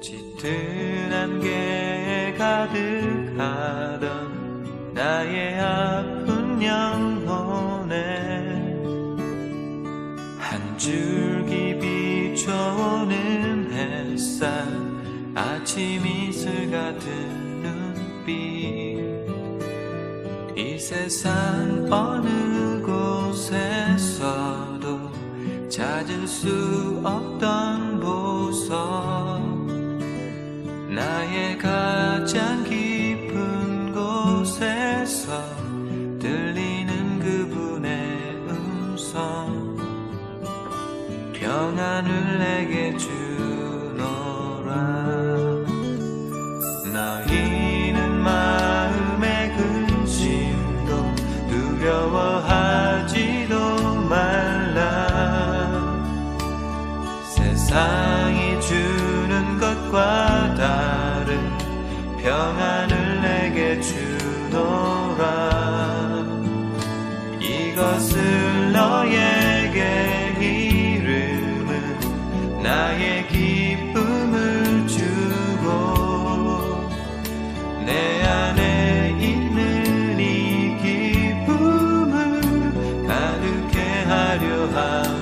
짙은 안개에 가득하던 나의 아픈 영 줄기 비춰오는 햇살 아침 이슬 같은 눈빛. 이 세상 어느 곳에서도 찾을 수 없던 보석 평안을 내게 주노라. 너희는 마음의 근심도 두려워하지도 말라. 세상이 주는 것과 다른 평안을 내게 주노라. 이것을 너에 나의 기쁨을 주고 내 안에 있는 이 기쁨을 가득해 하려 함이